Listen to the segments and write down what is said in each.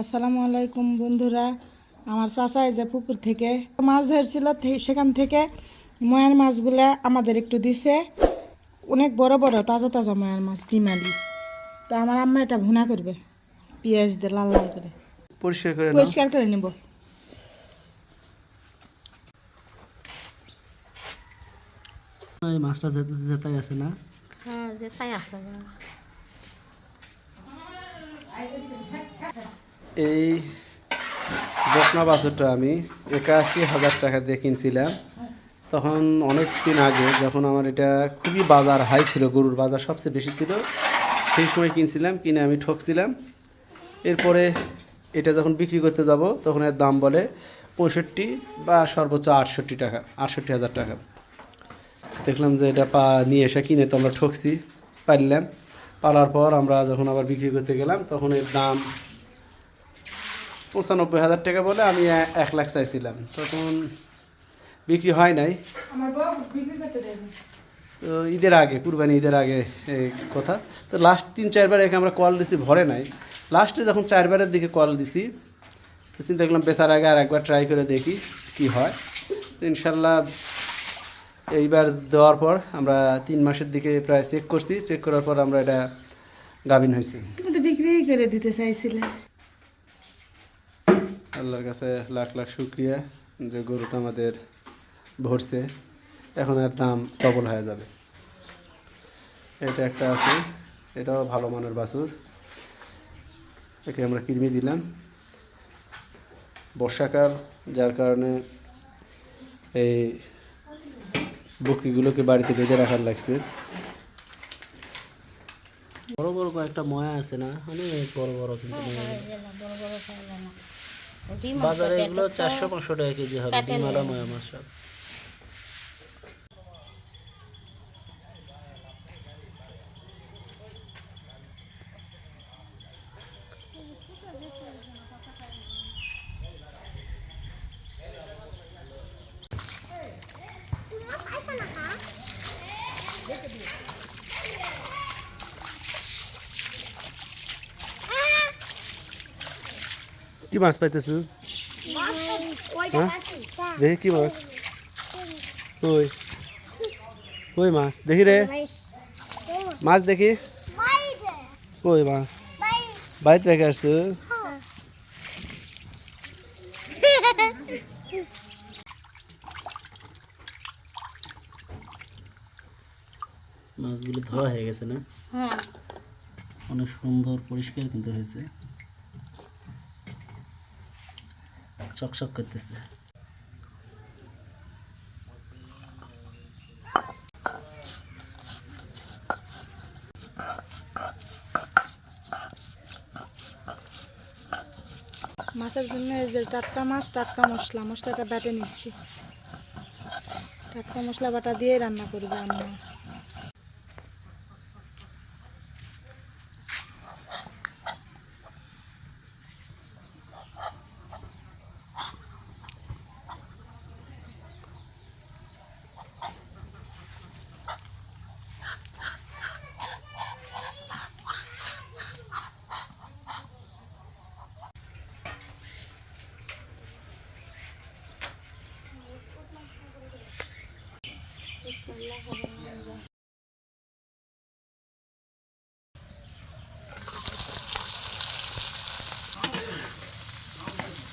আসসালামু আলাইকুম বন্ধুরা। আমার চাচা এই যে পুকুর থেকে মাছ ধরছিল সেখান থেকে ময়ার মাছগুলা আমাদের একটু দিছে। অনেক বড় বড় তাজা তাজা ময়ার মাছ ডিমালি। তো আমার আম্মা এটা ভুনা করবে পেঁয়াজ দিয়ে লাল লাল করে। পরিষ্কার করে পরিষ্কার করে নেব। এই মাছটা গেছে না? হ্যাঁ আছে। এই বকনা বাছুরটা আমি একাশি হাজার টাকা দিয়ে কিনছিলাম। তখন অনেক দিন আগে যখন আমার এটা খুবই বাজার হাই ছিল, গরুর বাজার সবচেয়ে বেশি ছিল, সেই সময় কিনছিলাম, কিনে আমি ঠকছিলাম। এরপরে এটা যখন বিক্রি করতে যাব, তখন এর দাম বলে পঁয়ষট্টি বা সর্বোচ্চ আটষট্টি টাকা, আটষট্টি হাজার টাকা। দেখলাম যে এটা পা, নিয়ে এসে কিনে তো আমরা ঠকছি, পারলাম। পালার পর আমরা যখন আবার বিক্রি করতে গেলাম, তখন এর দাম পঁচানব্বই হাজার টাকা বলে আমি এক লাখ চাইছিলাম। তখন বিক্রি হয় নাই। তো ঈদের আগে কুরবানি ঈদের আগে এই কথা। তো লাস্ট তিন চারবার একে আমরা কল দিছি ভরে নাই। লাস্টে যখন চারবারের দিকে কল দিছি তো চিন্তা করলাম বেচার আগে আর একবার ট্রাই করে দেখি কি হয়। তো ইনশাল্লাহ এইবার দেওয়ার পর আমরা তিন মাসের দিকে প্রায় চেক করছি। চেক করার পর আমরা এটা গাভিন হয়েছি। বিক্রি করে দিতে চাইছিলে। আল্লাহর কাছে লাখ লাখ শুক্রিয়া যে গরুটা আমাদের ভরছে। এখন এর দাম ডবল হয়ে যাবে। এটা একটা আছে, এটাও ভালো মানের বাছুর। একে আমরা কিরমি দিলাম। বর্ষাকাল, যার কারণে এই বকরিগুলোকে বাড়িতে বেঁধে রাখার লাগছে। বড় বড় কয়েকটা ময়া আছে না? অনেক বড় বড় কিন্তু বাজারে এগুলো চারশো পাঁচশো টাকা কেজি হবে। ডিমালা ময়া মাছ সব কি মাছ পাইতেছো হ্যাঁ? দেখি কি মাছ। ওই ওই মাছ? দেখি রে। মাছ দেখি। ওই মাছ? বাড়িতে রেখে আসছো। মাছগুলো ধোয়া হয়ে গেছে না? হ্যাঁ। অনেক সুন্দর পরিষ্কার কিন্তু হয়েছে। চকচক করতেছে। মাছের জন্য যে টাটকা মাছ, টাটকা মশলা, মশলাটা বেটে নিচ্ছি। টাটকা মশলা বাটা দিয়ে রান্না করবে আম্মা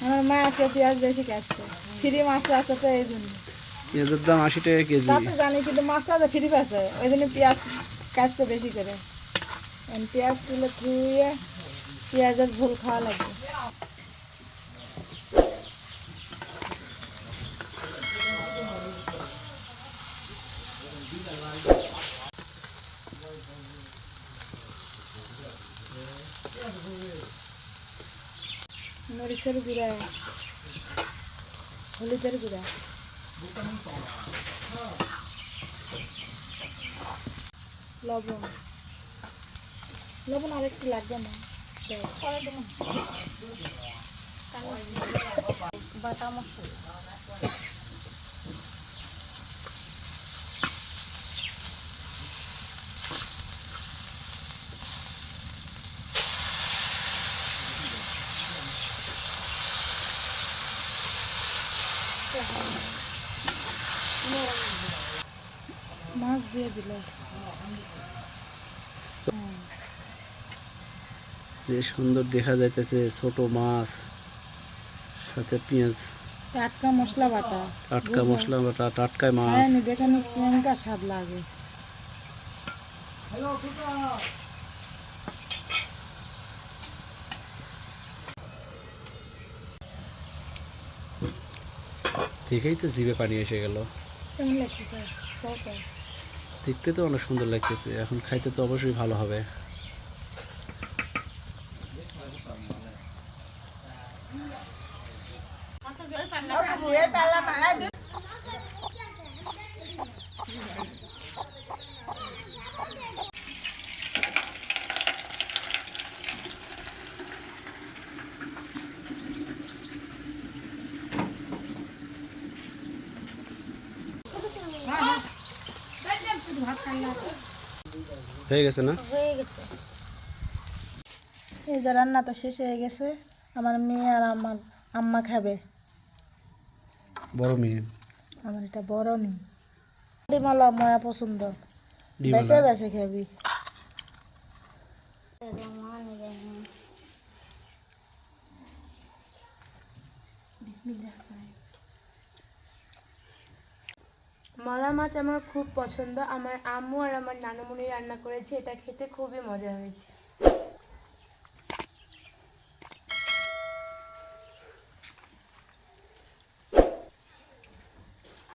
আমার মা আছে পেঁয়াজ বেশি কাটছে ফ্রি মাছ আছে তো এই জন্য। পেঁয়াজের দাম আশি টাকা কেজি। তা তো জানি কিন্তু মাছটা তো ফ্রি পাচ্ছে। ওই জন্য পেঁয়াজ কাটছে বেশি করে। পেঁয়াজ তুলে ধুয়ে পেঁয়াজের ঝোল খাওয়া লাগবে। মরিচের গুঁড়া। হলুদের গুঁড়া। লবণ। লবণ আরেকটু লাগবে না। বাটা মশলা মাছ দিয়ে দিল। যে সুন্দর দেখা যাইতেছে ছোট মাছ সাথে পেঁয়াজ। টাটকা মশলা বাটা টাটকা মশলা বাটা টাটকা মাছ। খায়নি দেখেন কেমনটা স্বাদ লাগে। দেখেই তো জিভে পানি এসে গেল কেমন লাগতেছে কও তো। দেখতে তো অনেক সুন্দর লাগতেছে এখন খাইতে তো অবশ্যই ভালো হবে। হয়ে গেছে না? হয়ে গেছে। এই যে রান্না তো শেষ হয়ে গেছে আমার মেয়ে আর আমার আম্মা খাবে। বড় মেয়ে? আমার এটা বড় নি ডিমালা ময়া পছন্দ। বেছে ডিমালা বেছে খাবি। রহমান মলা মাছ আমার খুব পছন্দ। আমার আম্মু আর আমার নানামুনি রান্না করেছে, এটা খেতে খুবই মজা হয়েছে।